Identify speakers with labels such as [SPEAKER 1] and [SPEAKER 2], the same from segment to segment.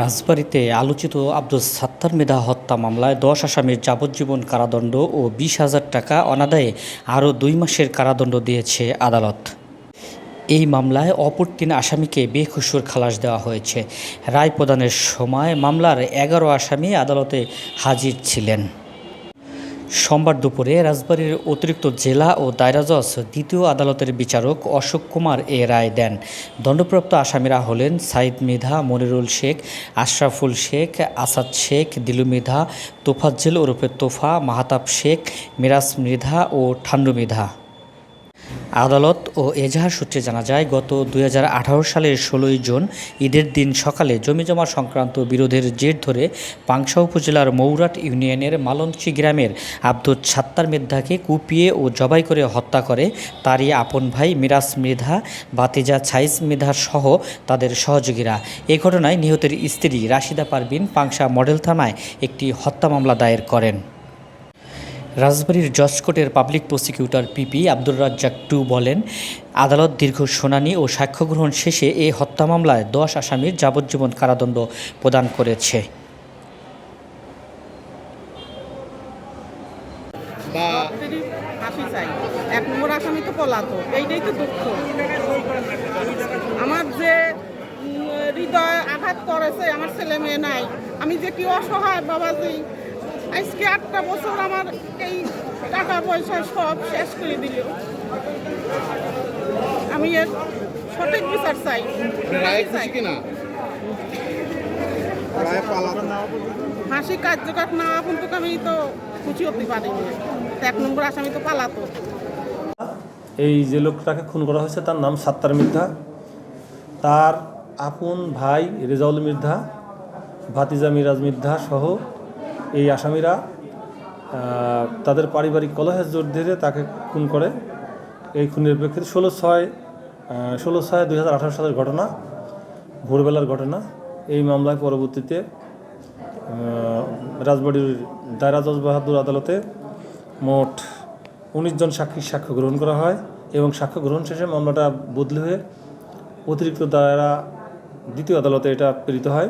[SPEAKER 1] রাজবাড়ীতে আলোচিত আব্দুল সাত্তার মেধা হত্যা মামলায় দশ আসামির যাবজ্জীবন কারাদণ্ড ও বিশ হাজার টাকা অনাদায়ে আরও দুই মাসের কারাদণ্ড দিয়েছে আদালত। এই মামলায় অপর তিন আসামিকে বেকসুর খালাস দেওয়া হয়েছে। রায় প্রদানের সময় মামলার এগারো আসামি আদালতে হাজির ছিলেন। সোমবার দুপুরে রাজবাড়ীর অতিরিক্ত জেলা ও দায়রা জজ দ্বিতীয় আদালতের বিচারক অশোক কুমার এ রায় দেন। দণ্ডপ্রাপ্ত আসামিরা হলেন সাইদ মেধা, মনিরুল শেখ, আশরাফুল শেখ, আসাদ শেখ, দিলু মেধা, তোফাজ্জেল ওরফে তোফা, মাহাতাব শেখ, মিরাজ মৃধা ও ঠান্ডু মৃধা। আদালত ও এজাহার সূত্রে জানা যায়, গত দু হাজার আঠারো সালের ষোলোই জুন ঈদের দিন সকালে জমিজমা সংক্রান্ত বিরোধের জের ধরে পাংশা উপজেলার মৌরাট ইউনিয়নের মালঞ্চি গ্রামের আব্দুল সাত্তার মেদ্ধাকে কুপিয়ে ও জবাই করে হত্যা করে তারই আপন ভাই মিরাজ মৃধা, বাতিজা ছাইস মৃধা সহ তাদের সহযোগীরা। এ ঘটনায় নিহতের স্ত্রী রাশিদা পারবিন পাংশা মডেল থানায় একটি হত্যা মামলা দায়ের করেন। রাজবাড়ীর জজ কোর্টের public prosecutor PP Abdur Razzak two বলেন, আদালত দীর্ঘ শুনানি ও সাক্ষ্য গ্রহণ শেষে এই হত্যা মামলায় দশ আসামির যাবজ্জীবন কারাদণ্ড প্রদান করেছে।
[SPEAKER 2] আমার যে হৃদয় আঘাত করেছে, আমার ছেলে মেয়ে নাই, আমি যে কি অসহায় আজকে আটটা বছর আমার এই টাকা পয়সা সব শেষ করে দিল। আমি এর সঠিক বিচার চাই।
[SPEAKER 3] কিনা?
[SPEAKER 2] ফাঁসি কার্যকর না কিন্তু আমি তো খুশি হতে পারিনি। এক নম্বর আসামি তো পালাতো।
[SPEAKER 4] এই যে লোকটাকে খুন করা হয়েছে তার নাম সাত্তার মির্ধা। তার আপন ভাই রেজাউল মির্ধা ভাতিজা মিরাজ মির্ধা সহ এই আসামিরা তাদের পারিবারিক কলহের জোর ধরে তাকে খুন করে। এই খুনের প্রেক্ষিতে ষোলো ছয় ষোলো ছয় দুই হাজার আঠারো সালের ঘটনা, ভোরবেলার ঘটনা। এই মামলায় পরবর্তীতে রাজবাড়ির দায়রা জজ বাহাদুর আদালতে মোট উনিশ জন সাক্ষীর সাক্ষ্য গ্রহণ করা হয় এবং সাক্ষ্য গ্রহণ শেষে মামলাটা বদলি হয়ে অতিরিক্ত দায়রা দ্বিতীয় আদালতে এটা প্রেরিত হয়।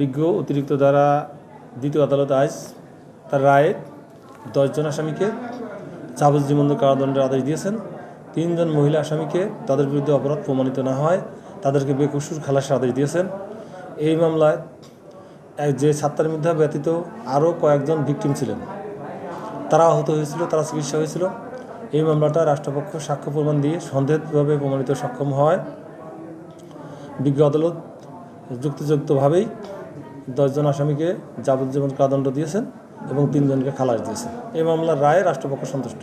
[SPEAKER 4] বিজ্ঞ অতিরিক্ত দ্বারা দ্বিতীয় আদালত আজ তার রায়ে দশজন আসামিকে যাবজ্জীবন কারাদণ্ডের আদেশ দিয়েছেন। তিনজন মহিলা আসামিকে তাদের বিরুদ্ধে অপরাধ প্রমাণিত না হয় তাদেরকে বেকসুর খালাসের আদেশ দিয়েছেন। এই মামলায় এক যে সাত্তার মিথ্যা ব্যতীত আরও কয়েকজন ভিকটিম ছিলেন। তারা আহত হয়েছিল, তারা চিকিৎসা হয়েছিল। এই মামলাটা রাষ্ট্রপক্ষ সাক্ষ্য প্রমাণ দিয়ে সন্দেহভাবে প্রমাণিত সক্ষম হয়। বিজ্ঞ আদালত যুক্তিযুক্তভাবেই দশজন আসামিকে যাবজ্জীবন কারাদণ্ড দিয়েছেন এবং তিনজনকে খালাস দিয়েছেন। এই মামলার রায়ে রাষ্ট্রপক্ষ সন্তুষ্ট।